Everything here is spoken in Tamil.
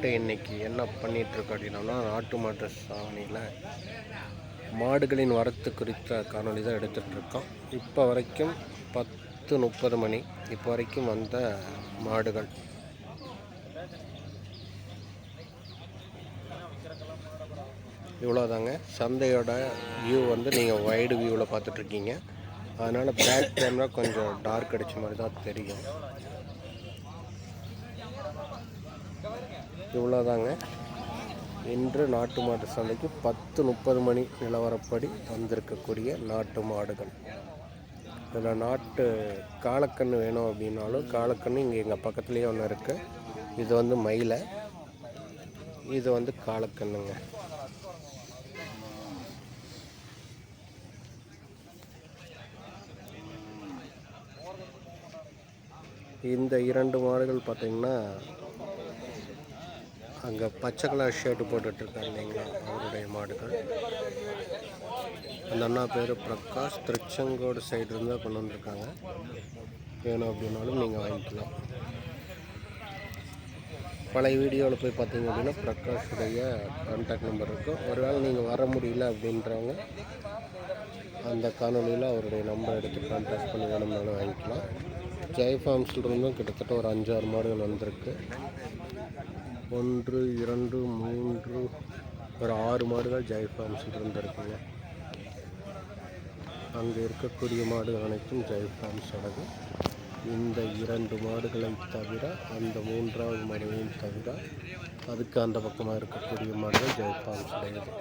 மாட்டை இன்னைக்கு என்ன பண்ணிகிட்ருக்கு அப்படின்னோம்னா நாட்டு மாட்டு சாணியில் மாடுகளின் வரத்து குறித்த காணொலி தான் எடுத்துகிட்ருக்கோம் இப்போ வரைக்கும் பத்து முப்பது மணி. இப்போ வரைக்கும் வந்த மாடுகள். இவ்வளோதாங்க சந்தையோட வியூ வந்து நீங்கள் வைடு வியூவில் பார்த்துட்ருக்கீங்க. அதனால் பேக் கேமரா கொஞ்சம் டார்க் அடித்த மாதிரி தான் தெரியும். இவ்வளோதாங்க. இன்று நாட்டு மாட்டு சந்தைக்கு பத்து முப்பது மணி நிலவரப்படி வந்திருக்கக்கூடிய நாட்டு மாடுகள். இதில் நாட்டு காலக்கன்று வேணும் அப்படின்னாலும் காலக்கன்று இங்கே எங்கள் பக்கத்துலேயே ஒன்று இருக்குது இது வந்து மயிலை. இது வந்து காலக்கண்ணுங்க. இந்த இரண்டு மாடுகள் பார்த்திங்கன்னா அங்கே பச்சை கலர் ஷர்ட் போட்டுட்ருக்காங்க இல்லைங்களா அவருடைய மாடுகள். அந்த அண்ணா பேர் பிரகாஷ் திருச்செங்கோடு சைடு இருந்தால் கொண்டு வந்திருக்காங்க. வேணும் அப்படின்னாலும் நீங்கள் வாங்கிக்கலாம். பழைய வீடியோவில் போய் பார்த்தீங்க அப்படின்னா பிரகாஷுடைய கான்டாக்ட் நம்பர் இருக்கும் ஒருவேளை நீங்கள் வர முடியல அப்படின்றவங்க அந்த காணொலியில் அவருடைய நம்பர் எடுத்து கான்டாக்ட் பண்ணி வேணும்னாலும் வாங்கிக்கலாம். ஜெய் ஃபார்ம்ஸ்லேருந்தும் கிட்டத்தட்ட ஒரு அஞ்சாறு மாடுகள் வந்திருக்கு. ஒன்று இரண்டு மூன்று ஒரு ஆறு மாடுகள் ஜெய் ஃபார்ம்ஸ்லேருந்து இருக்குங்க அங்கே இருக்கக்கூடிய மாடுகள் அனைத்தும் ஜெய் அடகு இந்த இரண்டு மாடுகளை தவிர அந்த மூன்றாவது மாடுகளையும் தவிர அதுக்கு அந்த பக்கமாக இருக்கக்கூடிய மாடுகள் ஜெய் ஃபார்ம்ஸ் உடையது.